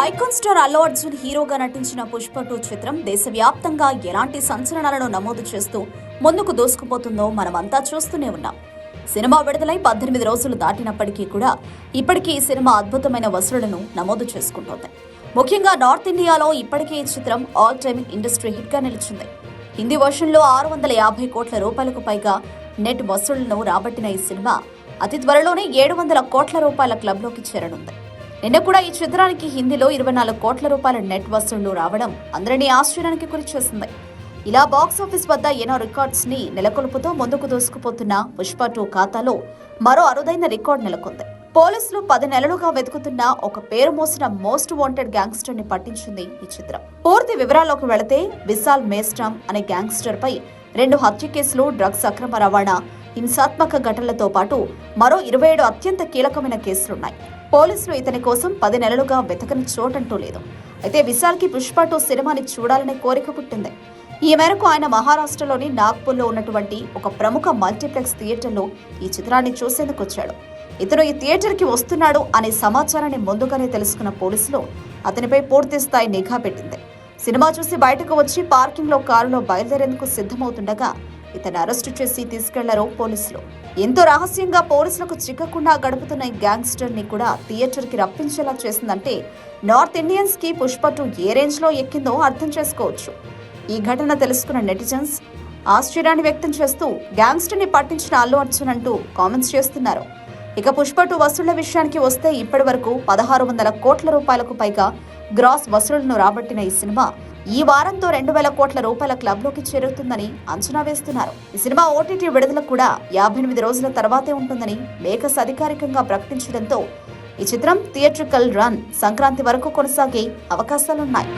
Icon star Allu Arjun హీరోగా నటించిన Pushpa two చిత్రం దేశవ్యాప్తంగా ఎలాంటి సంచలనాలను నమోదు చేస్తూ ముందుకు దూసుకుపోతుందో మనమంతా చూస్తూనే ఉన్నాం. సినిమా విడుదలై పద్దెనిమిది రోజులు దాటినప్పటికీ కూడా ఇప్పటికీ ఈ సినిమా అద్భుతమైన వసూళ్ళను నమోదు చేసుకుంటోంది. ముఖ్యంగా నార్త్ ఇండియాలో ఇప్పటికే ఈ చిత్రం ఆల్ టైమ్ ఇండస్ట్రీ హిట్గా నిలిచింది. హిందీ వర్షన్లో ఆరు వందల యాభై కోట్ల రూపాయలకు పైగా నెట్ వసూళ్ళను రాబట్టిన ఈ సినిమా అతి త్వరలోనే ఏడు వందల కోట్ల రూపాయల క్లబ్లోకి చేరనుంది. నిన్న కూడా ఈ చిత్రానికి హిందీలో ఇరవై నాలుగు కోట్ల రూపాయల నెట్ వసూళ్ళు రావడం అందరినీ ఆశ్చర్యానికి గురి చేసింది ఇలా బాక్స్ ఆఫీస్ వద్ద ఎన్నో రికార్డ్స్ని నెలకొల్పుతూ ముందుకు దూసుకుపోతున్న పుష్ప టూ ఖాతాలో మరో అరుదైన రికార్డ్ నెలకొంది. పోలీసులు పది నెలలుగా వెతుకుతున్న ఒక పేరు మోసిన మోస్ట్ వాంటెడ్ గ్యాంగ్స్టర్ని పట్టించింది ఈ చిత్రం. పూర్తి వివరాల్లోకి వెళితే విశాల్ మేస్ట్రామ్ అనే గ్యాంగ్స్టర్ పై రెండు హత్య కేసులు డ్రగ్స్ అక్రమ రవాణా హింసాత్మక ఘటనలతో పాటు మరో ఇరవై ఏడు అత్యంత కీలకమైన కేసులున్నాయి. పోలీసులు ఇతని కోసం పది నెలలుగా వెతకని చోటంటూ లేదు. అయితే విశాల్కి పుష్పటో సినిమాని చూడాలనే కోరిక పుట్టింది. ఈ మేరకు ఆయన మహారాష్ట్రలోని నాగ్పూర్లో ఉన్నటువంటి ఒక ప్రముఖ మల్టీప్లెక్స్ థియేటర్లో ఈ చిత్రాన్ని చూసేందుకు వచ్చాడు ఇతను ఈ థియేటర్కి వస్తున్నాడు అనే సమాచారాన్ని ముందుగానే తెలుసుకున్న పోలీసులు అతనిపై పూర్తి స్థాయి నిఘా పెట్టింది. సినిమా చూసి బయటకు వచ్చి పార్కింగ్లో కారులో బయలుదేరేందుకు సిద్ధమవుతుండగా ఇతను అరెస్టు చేసి తీసుకెళ్ళారు పోలీసులు. ఎంతో రహస్యంగా పోలీసులకు చిక్కకుండా గడుపుతున్న ఈ గ్యాంగ్స్టర్ని కూడా థియేటర్కి రప్పించేలా చేసిందంటే నార్త్ ఇండియన్స్కి పుష్ప టూ ఏ రేంజ్లో ఎక్కిందో అర్థం చేసుకోవచ్చు. ఈ ఘటన తెలుసుకున్న నెటిజన్స్ ఆశ్చర్యాన్ని వ్యక్తం చేస్తూ గ్యాంగ్స్టర్ని పట్టించిన అల్లు అర్జున్ అంటూ కామెంట్స్ చేస్తున్నారు. ఇక పుష్పటు వసూళ్ళ విషయానికి వస్తే ఇప్పటి వరకు పదహారు వందల కోట్ల రూపాయలకు పైగా గ్రాస్ వసూళ్ళను రాబట్టిన ఈ సినిమా ఈ వారంతో రెండు వేల కోట్ల రూపాయల క్లబ్లోకి చేరుతుందని అంచనా వేస్తున్నారు. ఈ సినిమా ఓటీటీ విడుదల కూడా యాభై ఎనిమిది రోజుల తర్వాతే ఉంటుందని మేకస్ అధికారికంగా ప్రకటించడంతో ఈ చిత్రం థియేట్రికల్ రన్ సంక్రాంతి వరకు కొనసాగే అవకాశాలున్నాయి.